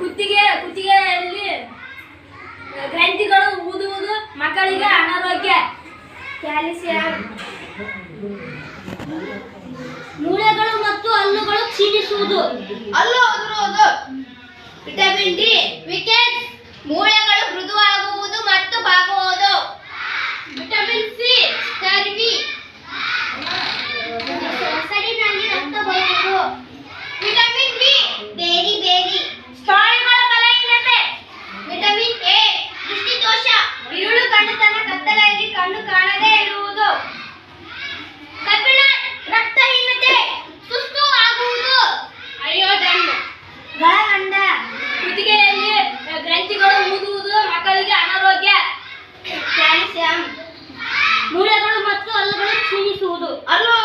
ಕುತ್ತಿಗೆ, ಕುತ್ತಿಗೆಯಲ್ಲಿ ಗ್ರಂಥಿಗಳು ಊದುವುದು ಮಕ್ಕಳಿಗೆ ಅನಾರೋಗ್ಯ. ಕ್ಯಾಲ್ಸಿಯಂ. ಮೂಳೆಗಳು ಮತ್ತು ಹಲ್ಲುಗಳು ಕ್ಷೀಣಿಸುವುದು. ಹಲ್ಲು ಉದುರುವುದು. ವಿಟಮಿನ್ ಡಿ ವಿಕೆಟ್ ಮೂಳೆ సూదు అల్లు